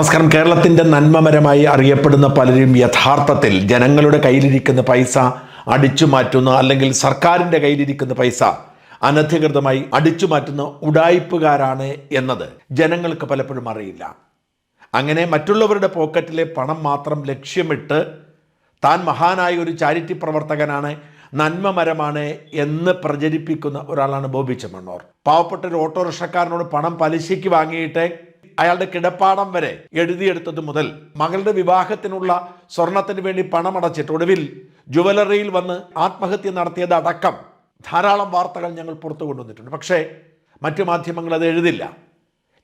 നമസ്കാരം കേരളത്തിൻ്റെ നന്മമരമായി അറിയപ്പെടുന്ന പലരും യഥാർത്ഥത്തിൽ ജനങ്ങളുടെ കയ്യിലിരിക്കുന്ന പൈസ അടിച്ചു മാറ്റുന്ന അല്ലെങ്കിൽ സർക്കാരിൻ്റെ കയ്യിലിരിക്കുന്ന പൈസ അനധികൃതമായി അടിച്ചു മാറ്റുന്ന ഉടായ്പുകാരാണ് എന്നത് ജനങ്ങൾക്ക് പലപ്പോഴും അറിയില്ല അങ്ങനെ മറ്റുള്ളവരുടെ പോക്കറ്റിലെ പണം മാത്രം ലക്ഷ്യമിട്ട് താൻ മഹാനായ ഒരു ചാരിറ്റി പ്രവർത്തകനാണ് നന്മമരമാണ് എന്ന് പ്രചരിപ്പിക്കുന്ന ഒരാളാണ് ബോബി ചെമ്മണ്ണൂർ പാവപ്പെട്ട ഒരു ഓട്ടോറിക്ഷക്കാരനോട് പണം പലിശയ്ക്ക് വാങ്ങിയിട്ട് അയാളുടെ കിടപ്പാടം വരെ എഴുതിയെടുത്തത് മുതൽ മകളുടെ വിവാഹത്തിനുള്ള സ്വർണത്തിന് വേണ്ടി പണമടച്ചിട്ട് ഒടുവിൽ ജുവലറിയിൽ വന്ന് ആത്മഹത്യ നടത്തിയത് അടക്കം ധാരാളം വാർത്തകൾ ഞങ്ങൾ പുറത്തു കൊണ്ടുവന്നിട്ടുണ്ട് പക്ഷേ മറ്റു മാധ്യമങ്ങൾ അത് എഴുതില്ല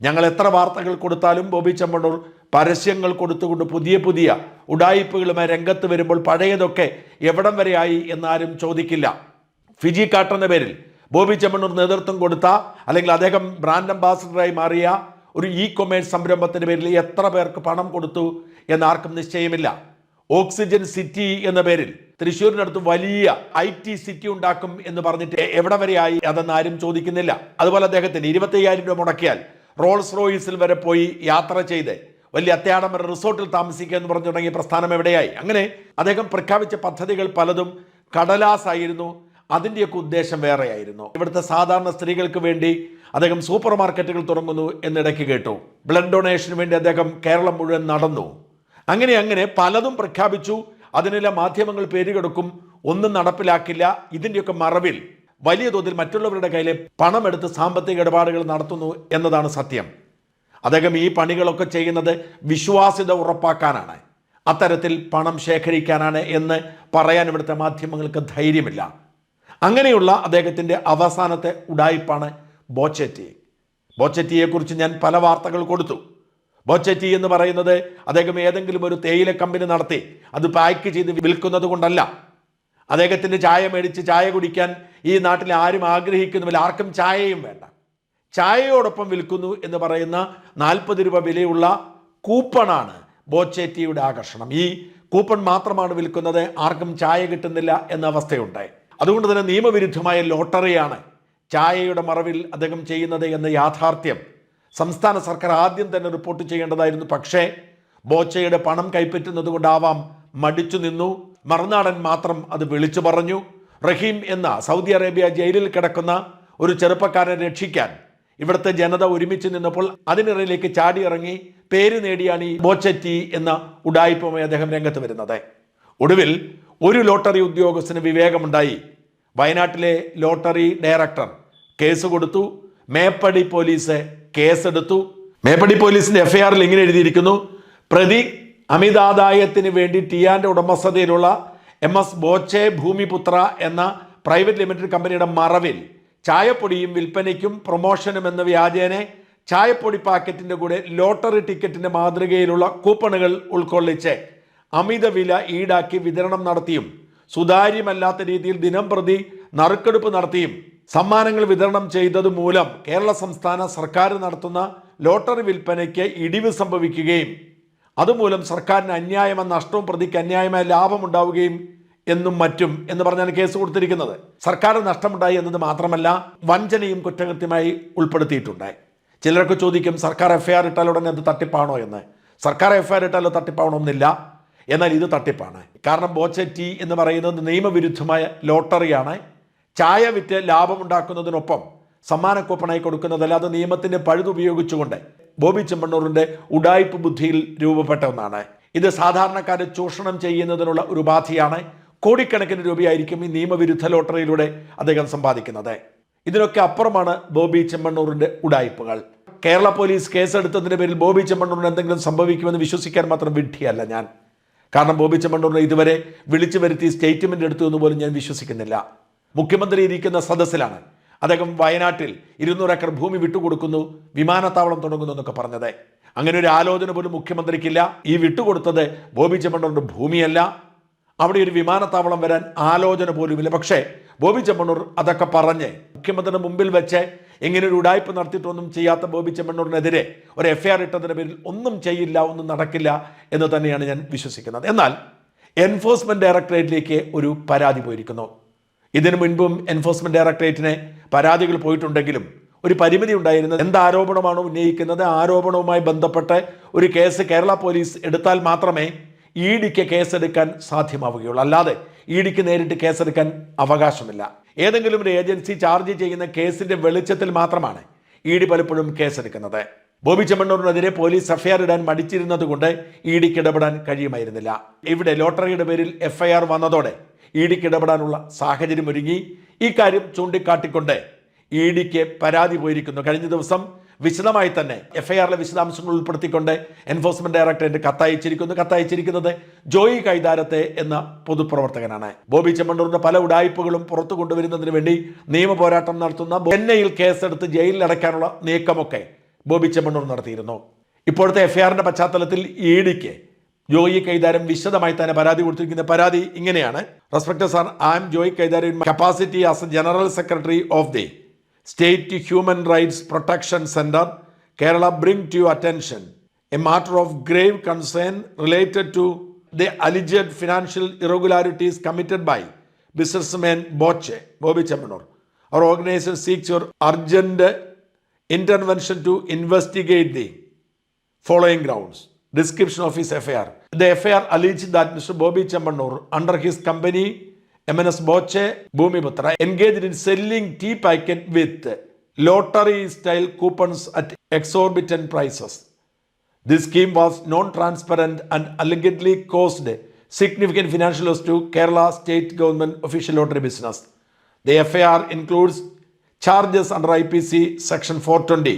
ഞങ്ങൾ എത്ര വാർത്തകൾ കൊടുത്താലും ബോബി ചമ്മണൂർ പരസ്യങ്ങൾ കൊടുത്തുകൊണ്ട് പുതിയ പുതിയ ഉഡായിപ്പുകളുമായി രംഗത്ത് വരുമ്പോൾ പഴയതൊക്കെ എവിടം വരെയായി എന്നാരും ചോദിക്കില്ല ഫിജി കാട്ടെന്ന പേരിൽ ബോബി ചെമ്മണ്ണൂർ നേതൃത്വം കൊടുത്ത അല്ലെങ്കിൽ അദ്ദേഹം ബ്രാൻഡ് അംബാസഡറായി മാറിയ ഒരു ഇ കൊമേഴ്സ് സംരംഭത്തിൻ്റെ പേരിൽ എത്ര പേർക്ക് പണം കൊടുത്തു എന്നാർക്കും നിശ്ചയമില്ല ഓക്സിജൻ സിറ്റി എന്ന പേരിൽ തൃശ്ശൂരിനടുത്ത് വലിയ ഐ ടി സിറ്റി ഉണ്ടാക്കും എന്ന് പറഞ്ഞിട്ട് എവിടെ വരെയായി അതെന്ന് ആരും ചോദിക്കുന്നില്ല അതുപോലെ അദ്ദേഹത്തിന് ഇരുപത്തയ്യായിരം രൂപ മുടക്കിയാൽ റോൾസ് റോയിസിൽ വരെ പോയി യാത്ര ചെയ്ത് വലിയ അത്യാഡംബര റിസോർട്ടിൽ താമസിക്കുക എന്ന് പറഞ്ഞു തുടങ്ങിയ പ്രസ്ഥാനം എവിടെയായി അങ്ങനെ അദ്ദേഹം പ്രഖ്യാപിച്ച പദ്ധതികൾ പലതും കടലാസായിരുന്നു അതിൻ്റെയൊക്കെ ഉദ്ദേശം വേറെയായിരുന്നു ഇവിടുത്തെ സാധാരണ സ്ത്രീകൾക്ക് വേണ്ടി അദ്ദേഹം സൂപ്പർ മാർക്കറ്റുകൾ തുടങ്ങുന്നു എന്നിടയ്ക്ക് കേട്ടു ബ്ലഡ് ഡൊണേഷന് വേണ്ടി അദ്ദേഹം കേരളം മുഴുവൻ നടന്നു അങ്ങനെ അങ്ങനെ പലതും പ്രഖ്യാപിച്ചു അതിനെല്ലാം മാധ്യമങ്ങൾ പേരുകെടുക്കും ഒന്നും നടപ്പിലാക്കില്ല ഇതിൻ്റെയൊക്കെ മറവിൽ വലിയ തോതിൽ മറ്റുള്ളവരുടെ കയ്യിലെ പണമെടുത്ത് സാമ്പത്തിക ഇടപാടുകൾ നടത്തുന്നു എന്നതാണ് സത്യം അദ്ദേഹം ഈ പണികളൊക്കെ ചെയ്യുന്നത് വിശ്വാസ്യത ഉറപ്പാക്കാനാണ് അത്തരത്തിൽ പണം ശേഖരിക്കാനാണ് എന്ന് പറയാൻ ഇവിടുത്തെ മാധ്യമങ്ങൾക്ക് ധൈര്യമില്ല അങ്ങനെയുള്ള അദ്ദേഹത്തിൻ്റെ അവസാനത്തെ ഉടായ്പാണ് ബോച്ചെറ്റി ബോച്ചെറ്റിയെക്കുറിച്ച് ഞാൻ പല വാർത്തകൾ കൊടുത്തു ബോച്ചെറ്റി എന്ന് പറയുന്നത് അദ്ദേഹം ഏതെങ്കിലും ഒരു തേയില കമ്പനി നടത്തി അത് പാക്ക് ചെയ്ത് വിൽക്കുന്നത് കൊണ്ടല്ല അദ്ദേഹത്തിൻ്റെ ചായ മേടിച്ച് ചായ കുടിക്കാൻ ഈ നാട്ടിൽ ആരും ആഗ്രഹിക്കുന്നുമില്ല ആർക്കും ചായയും വേണ്ട ചായയോടൊപ്പം വിൽക്കുന്നു എന്ന് പറയുന്ന നാൽപ്പത് രൂപ വിലയുള്ള കൂപ്പണാണ് ബോച്ചേറ്റിയുടെ ആകർഷണം ഈ കൂപ്പൺ മാത്രമാണ് വിൽക്കുന്നത് ആർക്കും ചായ കിട്ടുന്നില്ല എന്ന അവസ്ഥയുണ്ടായി അതുകൊണ്ട് തന്നെ നിയമവിരുദ്ധമായ ലോട്ടറിയാണ് ചായയുടെ മറവിൽ അദ്ദേഹം ചെയ്യുന്നത് എന്ന യാഥാർത്ഥ്യം സംസ്ഥാന സർക്കാർ ആദ്യം തന്നെ റിപ്പോർട്ട് ചെയ്യേണ്ടതായിരുന്നു പക്ഷേ ബോച്ചയുടെ പണം കൈപ്പറ്റുന്നത് കൊണ്ടാവാം മടിച്ചു നിന്നു മറുനാടൻ മാത്രം അത് വിളിച്ചു പറഞ്ഞു റഹീം എന്ന സൗദി അറേബ്യ ജയിലിൽ കിടക്കുന്ന ഒരു ചെറുപ്പക്കാരനെ രക്ഷിക്കാൻ ഇവിടുത്തെ ജനത ഒരുമിച്ച് നിന്നപ്പോൾ അതിനിറയിലേക്ക് ചാടിയിറങ്ങി പേര് നേടിയാണ് ഈ ബോച്ചറ്റി എന്ന ഉഡായിപ്പുമായി അദ്ദേഹം രംഗത്ത് വരുന്നത് ഒടുവിൽ ഒരു ലോട്ടറി ഉദ്യോഗസ്ഥന് വിവേകമുണ്ടായി വയനാട്ടിലെ ലോട്ടറി ഡയറക്ടർ കേസ് കൊടുത്തു മേപ്പടി പോലീസ് കേസെടുത്തു മേപ്പടി പോലീസിന്റെ എഫ്ഐആറിൽ ഇങ്ങനെ എഴുതിയിരിക്കുന്നു പ്രതി അമിതാദായത്തിന് വേണ്ടി ടിയാന്റെ ഉടമസ്ഥതയിലുള്ള എം എസ് ബോച്ചെ ഭൂമിപുത്ര എന്ന പ്രൈവറ്റ് ലിമിറ്റഡ് കമ്പനിയുടെ മറവിൽ ചായപ്പൊടിയും വിൽപ്പനയ്ക്കും പ്രൊമോഷനും എന്ന വ്യാജേനെ ചായപ്പൊടി പാക്കറ്റിൻ്റെ കൂടെ ലോട്ടറി ടിക്കറ്റിൻ്റെ മാതൃകയിലുള്ള കൂപ്പണുകൾ ഉൾക്കൊള്ളിച്ച് അമിത വില ഈടാക്കി വിതരണം നടത്തിയും സുതാര്യമല്ലാത്ത രീതിയിൽ ദിനം പ്രതി നറുക്കെടുപ്പ് നടത്തിയും സമ്മാനങ്ങൾ വിതരണം ചെയ്തത് മൂലം കേരള സംസ്ഥാന സർക്കാർ നടത്തുന്ന ലോട്ടറി വിൽപ്പനയ്ക്ക് ഇടിവ് സംഭവിക്കുകയും അതുമൂലം സർക്കാരിന് അന്യായമ നഷ്ടവും പ്രതിക്ക് അന്യായമായ ലാഭമുണ്ടാവുകയും എന്നും മറ്റും എന്ന് പറഞ്ഞാണ് കേസ് കൊടുത്തിരിക്കുന്നത് സർക്കാർ നഷ്ടമുണ്ടായി എന്നത് മാത്രമല്ല വഞ്ചനയും കുറ്റകൃത്യമായി ഉൾപ്പെടുത്തിയിട്ടുണ്ടായി ചിലർക്ക് ചോദിക്കും സർക്കാർ എഫ്ഐആർ ഇട്ടാൽ ഉടനെ അത് തട്ടിപ്പാണോ എന്ന് സർക്കാർ എഫ്ഐആർ ഇട്ടാലോ തട്ടിപ്പാവണമെന്നില്ല എന്നാൽ ഇത് തട്ടിപ്പാണ് കാരണം ബോച്ചറ്റി എന്ന് പറയുന്നത് നിയമവിരുദ്ധമായ ലോട്ടറിയാണ് ചായ വിറ്റ് ലാഭമുണ്ടാക്കുന്നതിനൊപ്പം സമ്മാന കൂപ്പണായി കൊടുക്കുന്നതല്ല അത് നിയമത്തിൻ്റെ പഴുതുപയോഗിച്ചുകൊണ്ട് ബോബി ചെമ്മണ്ണൂറിൻ്റെ ഉടായ്പ് ബുദ്ധിയിൽ രൂപപ്പെട്ട ഒന്നാണ് ഇത് സാധാരണക്കാരെ ചൂഷണം ചെയ്യുന്നതിനുള്ള ഒരു ഉപാധിയാണ് കോടിക്കണക്കിന് രൂപയായിരിക്കും ഈ നിയമവിരുദ്ധ ലോട്ടറിയിലൂടെ അദ്ദേഹം സമ്പാദിക്കുന്നത് ഇതിനൊക്കെ അപ്പുറമാണ് ബോബി ചെമ്മണ്ണൂറിൻ്റെ ഉടായ്പകൾ കേരള പോലീസ് കേസെടുത്തതിൻ്റെ പേരിൽ ബോബി ചെമ്മണ്ണൂറിന് എന്തെങ്കിലും സംഭവിക്കുമെന്ന് വിശ്വസിക്കാൻ മാത്രം വിഡ്ഢിയല്ല ഞാൻ കാരണം ബോബി ചെമ്മണ്ണൂരിനെ ഇതുവരെ വിളിച്ചു വരുത്തി സ്റ്റേറ്റ്മെൻ്റ് എടുത്തു എന്ന് പോലും ഞാൻ വിശ്വസിക്കുന്നില്ല മുഖ്യമന്ത്രി ഇരിക്കുന്ന സദസ്സിലാണ് അദ്ദേഹം വയനാട്ടിൽ ഇരുന്നൂറ് ഏക്കർ ഭൂമി വിട്ടുകൊടുക്കുന്നു വിമാനത്താവളം തുടങ്ങുന്നു എന്നൊക്കെ പറഞ്ഞത് അങ്ങനെ ഒരു ആലോചന പോലും മുഖ്യമന്ത്രിക്കില്ല ഈ വിട്ടുകൊടുത്തത് ബോബി ചെമ്മണ്ണൂരിൻ്റെ ഭൂമിയല്ല അവിടെ ഒരു വിമാനത്താവളം വരാൻ ആലോചന പോലുമില്ല പക്ഷേ ബോബി ചെമ്മണ്ണൂർ അതൊക്കെ പറഞ്ഞ് മുഖ്യമന്ത്രിയുടെ മുമ്പിൽ വെച്ച് ഇങ്ങനെ ഒരു ഉടായ്പ നടത്തിയിട്ടൊന്നും ചെയ്യാത്ത ബോബി ചെമ്മണ്ണൂരിനെതിരെ ഒരു എഫ്ഐആർ ഇട്ടതിൻ്റെ പേരിൽ ഒന്നും ചെയ്യില്ല ഒന്നും നടക്കില്ല എന്ന് തന്നെയാണ് ഞാൻ വിശ്വസിക്കുന്നത് എന്നാൽ എൻഫോഴ്സ്മെൻറ്റ് ഡയറക്ടറേറ്റിലേക്ക് ഒരു പരാതി പോയിരിക്കുന്നു ഇതിനു മുൻപും എൻഫോഴ്സ്മെൻറ്റ് ഡയറക്ടറേറ്റിനെ പരാതികൾ പോയിട്ടുണ്ടെങ്കിലും ഒരു പരിമിതി ഉണ്ടായിരുന്നത് എന്ത് ആരോപണമാണോ ഉന്നയിക്കുന്നത് ആരോപണവുമായി ബന്ധപ്പെട്ട് ഒരു കേസ് കേരള പോലീസ് എടുത്താൽ മാത്രമേ ഇ ഡിക്ക് കേസെടുക്കാൻ സാധ്യമാവുകയുള്ളൂ അല്ലാതെ ഇ ഡിക്ക് നേരിട്ട് കേസെടുക്കാൻ അവകാശമില്ല ഏതെങ്കിലും ഒരു ഏജൻസി ചാർജ് ചെയ്യുന്ന കേസിന്റെ വെളിച്ചത്തിൽ മാത്രമാണ് ഇ ഡി പലപ്പോഴും കേസെടുക്കുന്നത് ബോബി ചെമ്മണ്ണൂരിനെതിരെ പോലീസ് എഫ്ഐആർ ഇടാൻ മടിച്ചിരുന്നതുകൊണ്ട് ഇ ഡിക്ക് ഇടപെടാൻ കഴിയുമായിരുന്നില്ല ഇവിടെ ലോട്ടറിയുടെ പേരിൽ എഫ്ഐആർ വന്നതോടെ ഇ ഡിക്ക് ഇടപെടാനുള്ള സാഹചര്യം ഒരുങ്ങി ഇക്കാര്യം ചൂണ്ടിക്കാട്ടിക്കൊണ്ട് ഇ ഡിക്ക് പരാതി പോയിരിക്കുന്നു കഴിഞ്ഞ ദിവസം വിശദമായി തന്നെ എഫ് ഐ ആറിലെ വിശദാംശങ്ങൾ ഉൾപ്പെടുത്തിക്കൊണ്ട് എൻഫോഴ്സ്മെന്റ് ഡയറക്ടറേറ്റ് കത്തയച്ചിരിക്കുന്നു കത്തയച്ചിരിക്കുന്നത് ജോയി കൈതാരത്തെ എന്ന പൊതുപ്രവർത്തകനാണ് ബോബി ചെമ്മണ്ണൂരിന്റെ പല ഉടായ്പകളും പുറത്തു കൊണ്ടുവരുന്നതിന് വേണ്ടി നിയമ പോരാട്ടം നടത്തുന്ന ചെന്നൈയിൽ കേസെടുത്ത് ജയിലിൽ അടയ്ക്കാനുള്ള നീക്കമൊക്കെ ബോബി ചെമ്മണ്ണൂർ നടത്തിയിരുന്നു ഇപ്പോഴത്തെ എഫ് ഐ ആറിന്റെ പശ്ചാത്തലത്തിൽ ഇ ഡിക്ക് ജോയി കൈതാരം വിശദമായി തന്നെ പരാതി കൊടുത്തിരിക്കുന്ന പരാതി ഇങ്ങനെയാണ് respect sir I am Joy Kaitharam capacity as a general secretary of the State Human Rights Protection Center, Kerala bring to your attention a matter of grave concern related to the alleged financial irregularities committed by businessman Boche, Bobby Chamanor. Our organization seeks your urgent intervention to investigate the following grounds. Description of his affair. The affair alleged that Mr. Bobby Chamanor, under his company M.N.S. Boche, Bhumiputra, engaged in selling tea packet with lottery-style coupons at exorbitant prices. This scheme was non-transparent and allegedly caused significant financial loss to Kerala state government official lottery business. The FIR includes charges under IPC section 420,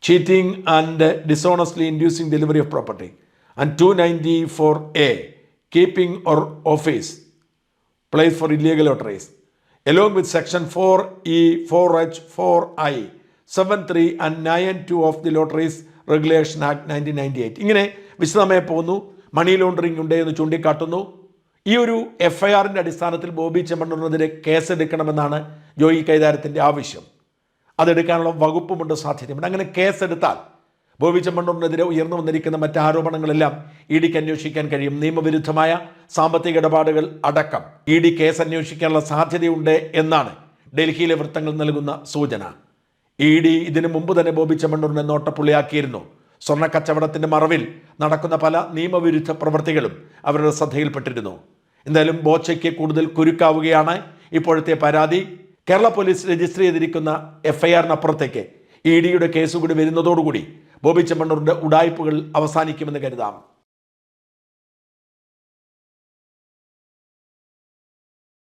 cheating and dishonestly inducing delivery of property, and 294A, keeping or office. Place for illegal lotteries along with section four E four H four I seven three and nine two of the lotteries regulation act nineteen ninety eight ഇങ്ങനെ വിശദമായി പോകുന്നു money laundering ഉണ്ട് എന്ന് ചൂണ്ടിക്കാട്ടുന്നു ഈ ഒരു F I ആറിൻ്റെ അടിസ്ഥാനത്തിൽ ബോബി ചെമ്മണ്ണൂരിനെതിരെ കേസെടുക്കണമെന്നാണ് ജോയി കൈതാരത്തിൻ്റെ ആവശ്യം അതെടുക്കാനുള്ള വകുപ്പുമുണ്ട് സാധ്യതയുണ്ട് അങ്ങനെ കേസെടുത്താൽ ബോബി ചെമ്മണ്ണൂറിനെതിരെ ഉയർന്നു വന്നിരിക്കുന്ന മറ്റ് ആരോപണങ്ങളെല്ലാം ഇ ഡിക്ക് അന്വേഷിക്കാൻ കഴിയും നിയമവിരുദ്ധമായ സാമ്പത്തിക ഇടപാടുകൾ അടക്കം ഇ ഡി കേസ് അന്വേഷിക്കാനുള്ള സാധ്യതയുണ്ട് എന്നാണ് ഡൽഹിയിലെ വൃത്തങ്ങൾ നൽകുന്ന സൂചന ഇ ഡി ഇതിനു മുമ്പ് തന്നെ ബോബി ചെമ്മണ്ണൂറിനെ നോട്ടപ്പുള്ളിയാക്കിയിരുന്നു സ്വർണ്ണ കച്ചവടത്തിന്റെ മറവിൽ നടക്കുന്ന പല നിയമവിരുദ്ധ പ്രവൃത്തികളും അവരുടെ ശ്രദ്ധയിൽപ്പെട്ടിരുന്നു എന്തായാലും ബോച്ചയ്ക്ക് കൂടുതൽ കുരുക്കാവുകയാണ് ഇപ്പോഴത്തെ പരാതി കേരള പോലീസ് രജിസ്റ്റർ ചെയ്തിരിക്കുന്ന എഫ്ഐആറിനപ്പുറത്തേക്ക് ഇ ഡിയുടെ കേസുകൂടി കൂടി വരുന്നതോടുകൂടി ബോബി ചെമ്മണ്ണൂരിൻ്റെ ഉടായ്പകൾ അവസാനിക്കുമെന്ന് കരുതാം